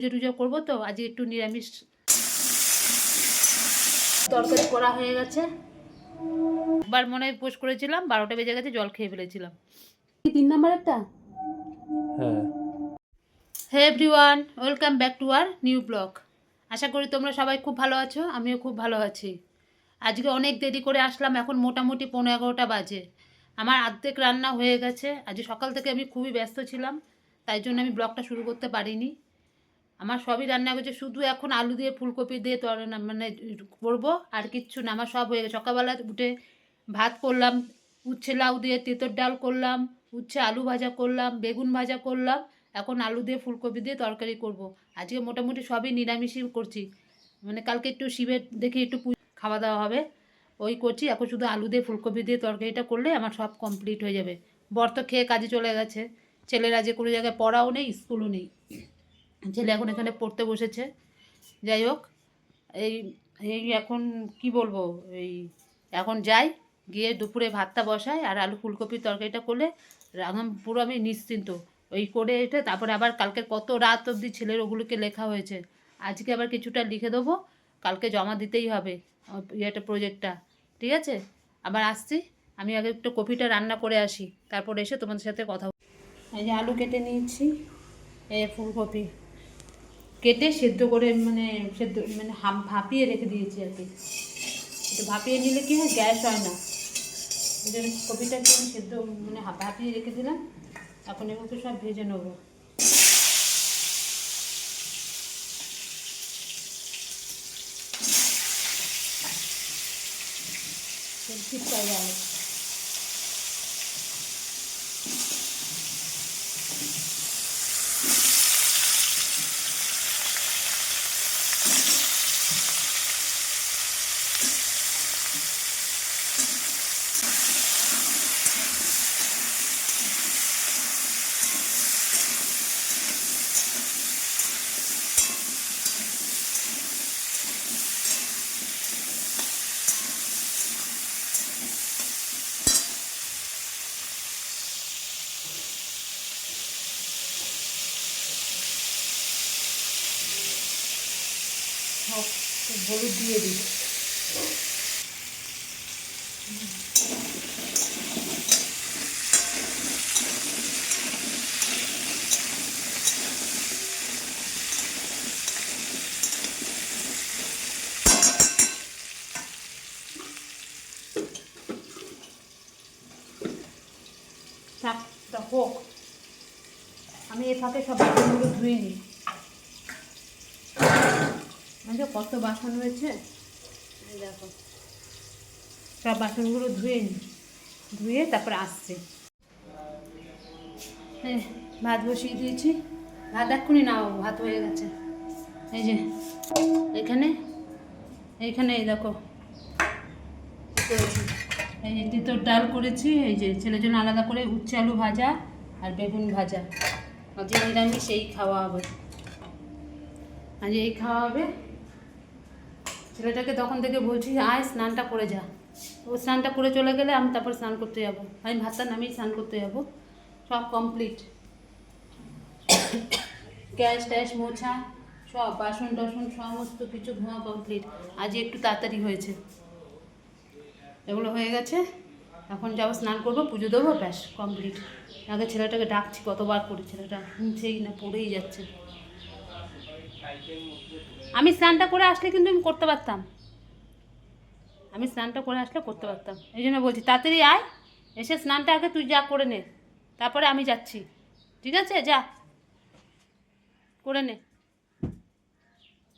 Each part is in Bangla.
পুজো টুজো করব তো আজকে একটু নিরামিষ। তরকারি করা হয়ে গেছে। একবার মনে হয় পোস্ট করেছিলাম বারোটা বেজে গেছে জল খেয়ে ফেলেছিলাম। তিন নাম্বার একটা? হ্যাঁ। Hey everyone welcome back to our new vlog আশা করি তোমরা সবাই খুব ভালো আছো আমিও খুব ভালো আছি। আজকে অনেক দেরি করে আসলাম এখন মোটামুটি পনেরো এগারোটা বাজে। আমার আর্ধেক রান্না হয়ে গেছে। আজ সকাল থেকে আমি খুবই ব্যস্ত ছিলাম তাই জন্য আমি ব্লগটা শুরু করতে পারিনি। আমার সবই রান্না করছে শুধু এখন আলু দিয়ে ফুলকপি দিয়ে তর মানে করব, আর কিচ্ছু না। আমার সব হয়ে গেছে। সকালবেলা উঠে ভাত করলাম, উচ্ছে লাউ দিয়ে তেঁতর ডাল করলাম, উচ্ছে আলু ভাজা করলাম, বেগুন ভাজা করলাম, এখন আলু দিয়ে ফুলকপি দিয়ে তরকারি করব। আজকে মোটামুটি সবই নিরামিষই করছি। মানে কালকে একটু শিবের দেখে একটু খাওয়া দাওয়া হবে, ওই করছি। এখন শুধু আলু দিয়ে ফুলকপি দিয়ে তরকারিটা করলে আমার সব কমপ্লিট হয়ে যাবে। বর তো খেয়ে কাজে চলে গেছে। ছেলেরা যে কোনো জায়গায় পড়াও নেই, স্কুলও নেই। ছেলে এখন এখানে পড়তে বসেছে। যাই হোক, এই এই এখন কি বলব, এই এখন যাই, গিয়ে দুপুরে ভাতটা বসাই আর আলু ফুলকপির তরকারিটা করলে একদম পুরো আমি নিশ্চিন্ত। ওই করে এটা তারপরে আবার কালকে কত রাত অবধি ছেলের ওগুলোকে লেখা হয়েছে। আজকে আবার কিছুটা লিখে দেবো, কালকে জমা দিতেই হবে ইয়েটা প্রজেক্টটা ঠিক আছে? আবার আসছি, আমি আগে একটু কপিটা রান্না করে আসি, তারপর এসে তোমাদের সাথে কথা এই যে আলু কেটে নিয়েছি এই ফুলকপি। কেটে সেদ্ধ করে মানে সেদ্ধ মানে হাম, ভাপিয়ে রেখে দিয়েছি আর কি। এটা ভাপিয়ে নিলে কি হয়, গ্যাস হয় না। জন্য কপিটাকে আমি সেদ্ধ মানে ভাপিয়ে রেখে দিলাম। এখন এগুলোকে সব ভেজে নেব। ঠিক চাই আলু হোক হলুদ দিয়ে দিই। হোক। আমি এ ফাঁকে সব বাসনগুলো ধুয়ে নিই। কত বাসন হয়েছে এই দেখো। সব বাসনগুলো ধুয়ে নি। ধুয়ে তারপরে আসছে। এই ভাত বসিয়ে দিয়েছি। ভাত এক্ষুনি নাও ভাত হয়ে গেছে। এই যে এখানে এইখানে এই দেখো। এই যে তিতর ডাল করেছি এই যে ছেলের জন্য আলাদা করে উচ্ছে আলু ভাজা আর বেগুন ভাজা। আজকে নিরামিষ এই খাওয়া হবে। আজ এই খাওয়া হবে। ছেলেটাকে তখন থেকে বলছি, আয়, স্নানটা করে যা। ও স্নানটা করে চলে গেলে আমি তারপর স্নান করতে যাব। আমি ভাতটা নামিয়ে স্নান করতে যাব। সব কমপ্লিট গ্যাস ট্যাস মোছা, সব বাসন টাসন সমস্ত কিছু ধোয়া কমপ্লিট আজ একটু তাড়াতাড়ি হয়েছে। এগুলো হয়ে গেছে। এখন যাব স্নান করব, পুজো দেবো, ব্যাস কমপ্লিট আগে ছেলেটাকে ডাকছি, কতবার করে? ছেলেটা শুনছেই না পড়েই যাচ্ছে। আমি স্নানটা করে আসলে কিন্তু আমি করতে পারতাম। আমি স্নানটা করে আসলে করতে পারতাম। এই জন্য বলছি, তাড়াতাড়ি আয়, এসে স্নানটা আগে তুই যা করে নে। তারপরে আমি যাচ্ছি। ঠিক আছে? যা। করে নে।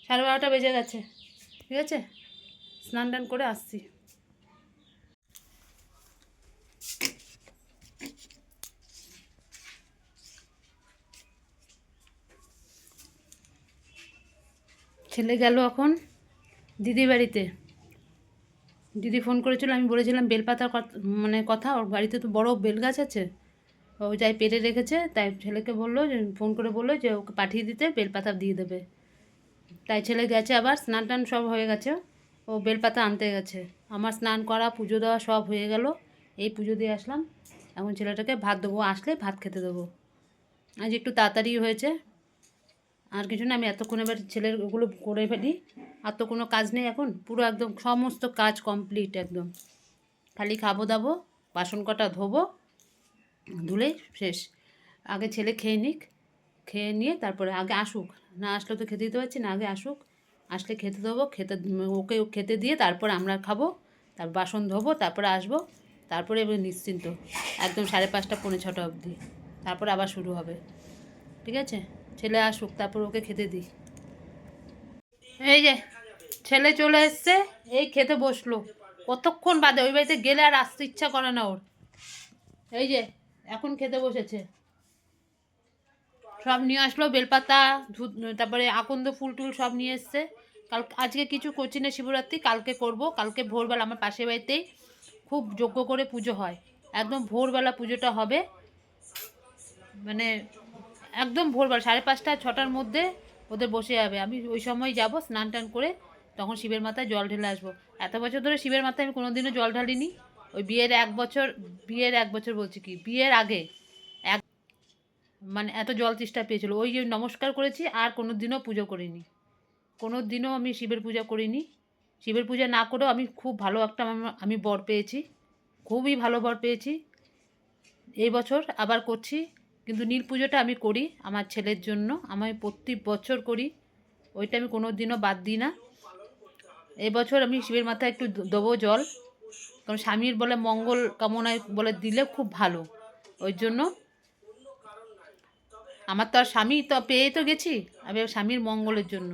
সাড়ে বারোটা বেজে গেছে। ঠিক আছে? স্নান টান করে আসছি। ছেলে গেল এখন দিদি বাড়িতে। দিদি ফোন করেছিল, আমি বলেছিলাম, বেলপাতার মানে কথা, ওর বাড়িতে তো বড় বেল গাছ আছে। ও যাই পেরে রেখেছে, তাই ছেলেকে বলল যে ফোন করে বলল যে, ওকে পাঠিয়ে দিতে, বেলপাতা দিয়ে দেবে। তাই ছেলে গেছে আবার, স্নান টান সব হয়ে গেছে। ও বেলপাতা আনতে গেছে। আমার স্নান করা, পুজো দেওয়া সব হয়ে গেল। এই পুজো দিয়ে আসলাম। এখন ছেলেটাকে ভাত দেবো, আসলে ভাত খেতে দেবো। আজ একটু তাড়াতাড়ি হয়েছে। আর কিছু না, আমি এতক্ষণ এবার ছেলের ওগুলো করে ফেলি। আর তো কোনো কাজ নেই এখন, পুরো একদম সমস্ত কাজ কমপ্লিট একদম। খালি খাব দাবো, বাসন কটা ধোবো, ধুলে শেষ। আগে ছেলে খেয়ে নিক, খেয়ে নিয়ে তারপরে আগে আসুক। না আসলে তো খেতে দিতে পারছি না, আগে আসুক। আসলে খেতে দেবো, খেতে ওকে খেতে দিয়ে তারপর আমরা খাব। তারপর বাসন ধোবো, তারপরে আসব। তারপরে এবার নিশ্চিন্ত। একদম সাড়ে পাঁচটা, পৌনে ছটা অবধি। তারপরে আবার শুরু হবে। ঠিক আছে? ছেলে আসুক, তারপর ওকে খেতে দিই। এই যে, ছেলে চলে এসছে, এই খেতে বসল। কতক্ষণ বাদে, ওই বাড়িতে গেলে আর আসতে ইচ্ছা করে না ওর। এই যে, এখন খেতে বসেছে। সব নিয়ে আসলো, বেলপাতা তারপরে আকন্দ ফুল টুল সব নিয়ে এসছে। কাল, আজকে কিছু করছি না শিবরাত্রি, কালকে করব। কালকে ভোরবেলা আমার পাশের বাড়িতেই খুব যোগ্য করে পুজো হয়। একদম ভোরবেলা পুজোটা হবে। মানে একদম ভোরবেলা, সাড়ে পাঁচটা, ছটার মধ্যে ওদের বসে যাবে। আমি ওই সময় যাব, স্নান টান করে তখন শিবের মাথায় জল ঢেলে আসব। এত বছর ধরে শিবের মাথায় আমি কোনোদিনও জল ঢালিনি। ওই বিয়ের এক বছর, বিয়ের এক বছর বলছি কি, বিয়ের আগে এক মানে এত জল তৃষ্ঠা পেয়েছিল। ওই নমস্কার করেছি, আর কোনো দিনও পুজো করিনি। কোনো দিনও আমি শিবের পূজা করিনি। শিবের পূজা না করেও আমি খুব ভালো একটা আমি বর পেয়েছি। খুবই ভালো বর পেয়েছি। এই বছর আবার করছি। কিন্তু নীল পুজোটা আমি করি আমার ছেলের জন্য। আমি প্রতি বছর করি। ওইটা আমি কোনো দিনও বাদ দিই না। এবছর আমি শিবের মাথায় একটু দেবো জল। কারণ স্বামীর বলে মঙ্গল কামনায় বলে দিলে খুব ভালো। ওই জন্য আমার তো আর স্বামী তো পেয়ে তো গেছি। আমি স্বামীর মঙ্গলের জন্য।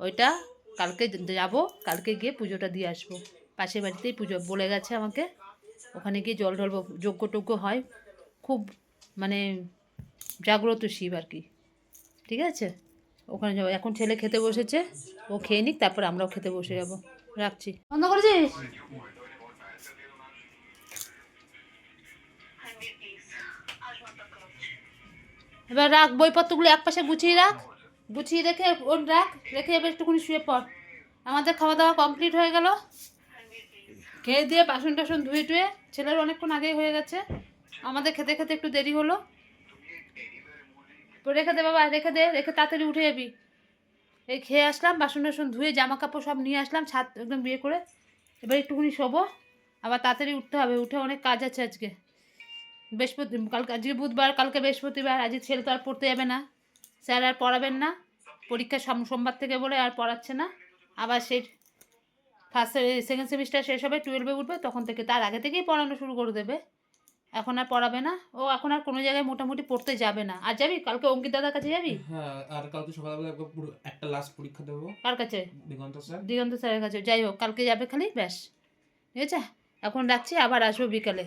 ওইটা কালকে যাব, কালকে গিয়ে পুজোটা দিয়ে আসব। পাশের বাড়িতেই পুজো বলে গেছে আমাকে। ওখানে গিয়ে জল ঢলবো যজ্ঞ টজ্ঞ হয়। খুব মানে জাগ্রত শিব আর কি। ঠিক আছে? ওখানে যাব। এখন ছেলে খেতে বসেছে ও খেয়ে নিক তারপর আমরাও খেতে বসে যাব। রাখছি। বন্ধ করেছিস? এবার রাখ বইপত্রগুলো এক পাশে গুছিয়ে রাখ গুছিয়ে রেখে ওর রাখ রেখে এবার একটুখানি শুয়ে পড়। আমাদের খাওয়া দাওয়া কমপ্লিট হয়ে গেল। খেয়ে দিয়ে বাসন টাসন ধুয়ে টুয়ে ছেলের অনেকক্ষণ আগেই হয়ে গেছে। আমাদের খেতে খেতে একটু দেরি হলো। রেখে দে বাবা, রেখে দে, রেখে তাড়াতাড়ি উঠে যাবি। এই খেয়ে আসলাম, বাসন টাসন ধুয়ে জামা কাপড় সব নিয়ে আসলাম, ছাদ একদম বিয়ে করে। এবার একটুখানি শোবো, আবার তাড়াতাড়ি উঠতে হবে, উঠে অনেক কাজ আছে আজকে। বৃহস্পতি, কালকে, আজকে বুধবার, কালকে বৃহস্পতিবার, আজকে ছেলে তো আর পড়তে যাবে না। স্যার আর পড়াবেন না, পরীক্ষা সোম- সোমবার থেকে বলে আর পড়াচ্ছে না। আবার সেই ফার্স্ট সেকেন্ড সেমিস্টার শেষ হবে টুয়েলভে উঠবে, তখন থেকে তার আগে থেকেই পড়ানো শুরু করে দেবে। এখন আর পড়াবে না? ও এখন আর কোনো জায়গায় মোটামুটি পড়তে যাবে না। আর যাবি? কালকে অঙ্কিত দাদার কাছে যাবি? হ্যাঁ আর কালকে সকালবেলা একবার পুরো একটা লাস্ট পরীক্ষা দেবো। কার কাছে? দিগন্ত স্যার। দিগন্ত স্যারের কাছে। যাই হোক কালকে যাবে খালি? ব্যাস। ঠিক আছে? এখন রাখছি আবার আসব বিকালে।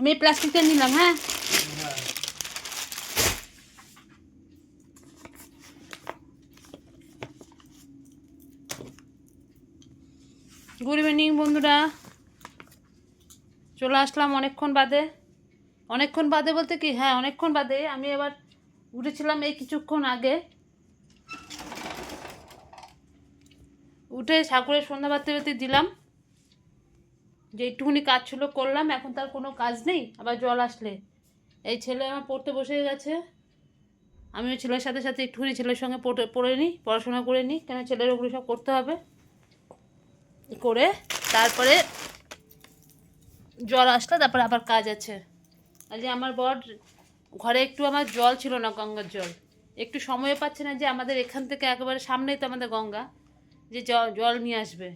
আমি প্লাস্টিকটা নিলাম হ্যাঁ হ্যাঁ? গুড ইভিনিং বন্ধুরা। চলে আসলাম অনেকক্ষণ বাদে। অনেকক্ষণ বাদে বলতে কি? হ্যাঁ অনেকক্ষণ বাদে। আমি এবার উঠেছিলাম এই কিছুক্ষণ আগে। উঠে ঠাকুরের সন্ধ্যা বাতি দিলাম। যে একটুখানি কাজ ছিল করলাম, এখন তার কোনো কাজ নেই, আবার জল আসলে। এই ছেলে আমার পড়তে বসে গেছে। আমিও ছেলের সাথে সাথে একটুখানি ছেলের সঙ্গে পড়ে পড়ে নিই, পড়াশোনা করে নিই, কেন ছেলের ওগুলো সব করতে হবে। করে তারপরে জল আসলে তারপরে আবার কাজ আছে। আজকে আমার বর ঘরে একটু আমার জল ছিল না গঙ্গার জল। একটু সময় পাচ্ছে না যে আমাদের এখান থেকে একেবারে সামনেই তো আমাদের গঙ্গা, যে জল জল নিয়ে আসবে।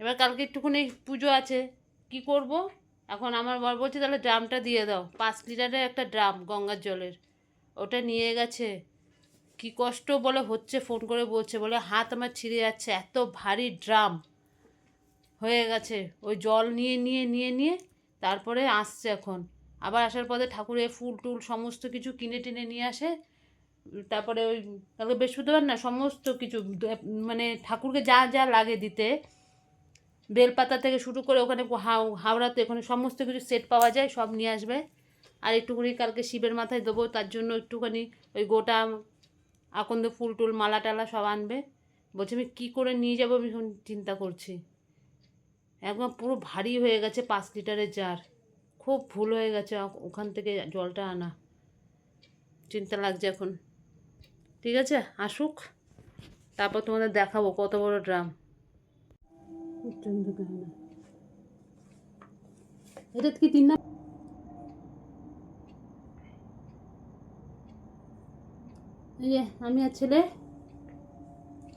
এবার কালকে একটুখানি পুজো আছে, কি করব? এখন আমার বর বলছে তাহলে ড্রামটা দিয়ে দাও, পাঁচ লিটারের একটা ড্রাম গঙ্গার জলের। ওটা নিয়ে গেছে। কি কষ্ট বলে হচ্ছে ফোন করে বলছে, বলে হাত আমার ছিঁড়ে যাচ্ছে, এত ভারী ড্রাম হয়ে গেছে। ওই জল নিয়ে নিয়ে নিয়ে নিয়ে তারপরে আসছে এখন। আবার আসার পথে ঠাকুরের ফুল টুল সমস্ত কিছু কিনে টিনে নিয়ে আসে। তারপরে ওই কালকে বৃহস্পতিবার না, সমস্ত কিছু মানে ঠাকুরকে যা যা লাগে দিতে, বেলপাতা থেকে শুরু করে ওখানে হাও হাওড়াতে ওখানে সমস্ত কিছু সেট পাওয়া যায়, সব নিয়ে আসবে। আর একটুখানি কালকে শিবের মাথায় দেবো, তার জন্য একটুখানি ওই গোটা আকন্দ ফুল টুল, মালা টালা সব আনবে। বলছে, আমি কী করে নিয়ে যাব? আমি এখন চিন্তা করছি। একদম পুরো ভারী হয়ে গেছে পাঁচ লিটারের জার খুব ভুল হয়ে গেছে ওখান থেকে জলটা আনা। চিন্তা লাগছে এখন। ঠিক আছে, আসুক। তারপর তোমাদের দেখাবো কত বড় ড্রাম। এটা কি তিন না এই যে, আমি আর ছেলে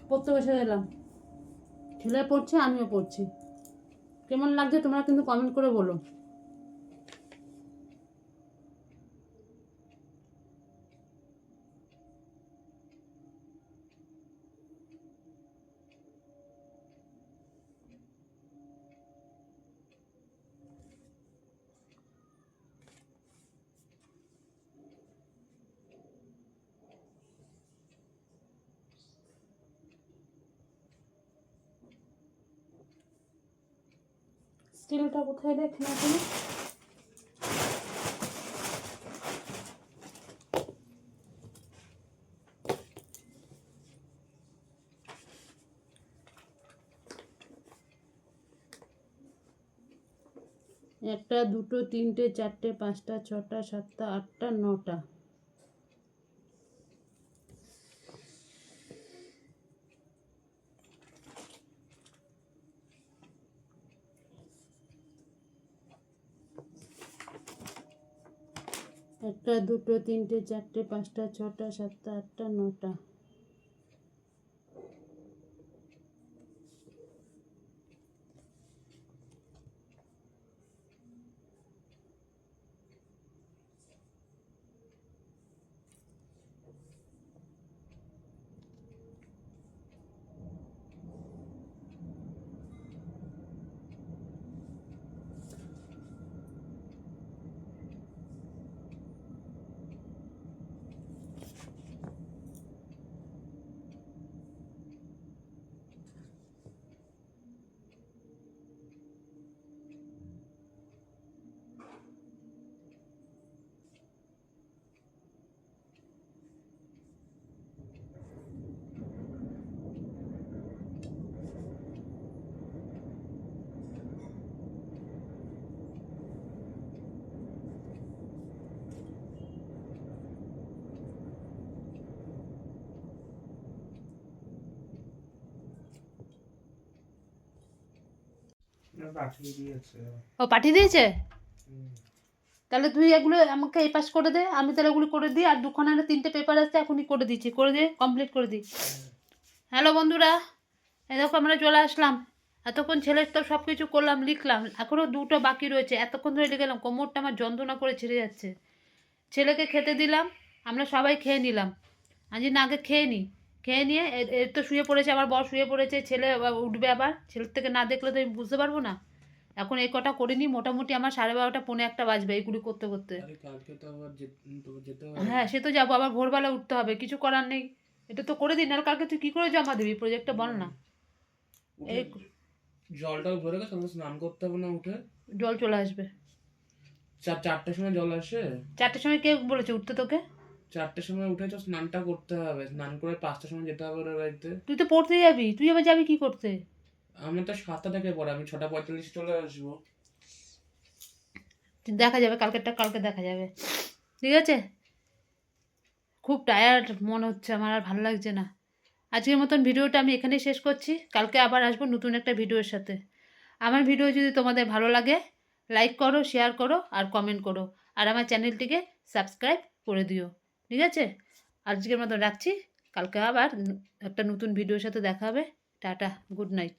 পড়তে বসে গেলাম ছেলে পড়ছে, আমিও পড়ছি। কেমন লাগছে তোমরা কিন্তু কমেন্ট করে বলো। স্টিলটা কোথায় দেখি না একটা দুটো তিনটে চারটে পাঁচটা ছটা সাতটা আটটা নটা। একটা দুটো তিনটে চারটে পাঁচটা ছটা সাতটা আটটা নটা। পাঠিয়ে দিয়েছে। ও পাঠিয়ে দিয়েছে? তাহলে তুই এগুলো আমাকে এই পাস করে দে আমি তাহলে ওগুলো করে দিই আর দুখানে তিনটে পেপার আছে এখনই করে দিচ্ছি করে দিয়ে কমপ্লিট করে দিই। হ্যালো বন্ধুরা এই দেখো আমরা চলে আসলাম। এতক্ষণ ছেলের তো সব কিছু করলাম লিখলাম এখনও দুটো বাকি রয়েছে এতক্ষণ ধরে লিখলাম কোমরটা আমার যন্ত্রণা করে ছেড়ে যাচ্ছে। ছেলেকে খেতে দিলাম আমরা সবাই খেয়ে নিলাম। আজ না আগে খেয়ে নিই খেয়ে নিয়ে এর তো শুয়ে পড়েছে আমার বর শুয়ে পড়েছে ছেলে উঠবে আবার। ছেলের থেকে না দেখলে তো আমি বুঝতে পারব না। এখন এই কটা করিনি মোটামুটি আমার সাড়ে বারোটা পৌনে একটা বাজবে এইগুলি করতে করতে। হ্যাঁ সে তো যাব আবার ভোরবেলা উঠতে হবে কিছু করার নেই। এটা তো করে দিন আর কালকে তুই কী করে জমা দিবি? প্রজেক্টটা বল না। এই জলটাও ভরে গেছে স্নান করতে হবে না উঠে। জল চলে আসবে। চার চারটের সময় জল আসে? চারটের সময় কে বলেছে উঠতে তোকে? চারটের সময় উঠে তো স্নানটা করতে হবে। স্নান করে পাঁচটার সময় যেতে হবে ওর বাড়িতে। তুই তো পড়তে যাবি। তুই আবার যাবি কি করতে? আমি তো সাতটা থেকে পরে আমি ছটা পঁয়তাল্লিশে চলে আসব। দেখা যাবে কালকেরটা কালকে দেখা যাবে। ঠিক আছে? খুব টায়ার্ড মনে হচ্ছে আমার আর ভালো লাগছে না। আজকের মতন ভিডিওটা আমি এখানেই শেষ করছি। কালকে আবার আসব নতুন একটা ভিডিওর সাথে। আমার ভিডিও যদি তোমাদের ভালো লাগে লাইক করো শেয়ার করো আর কমেন্ট করো। আর আমার চ্যানেলটিকে সাবস্ক্রাইব করে দিও। ঠিক আছে? আজকের মতো রাখছি। কালকে আবার একটা নতুন ভিডিওর সাথে দেখা হবে। Tata, good night.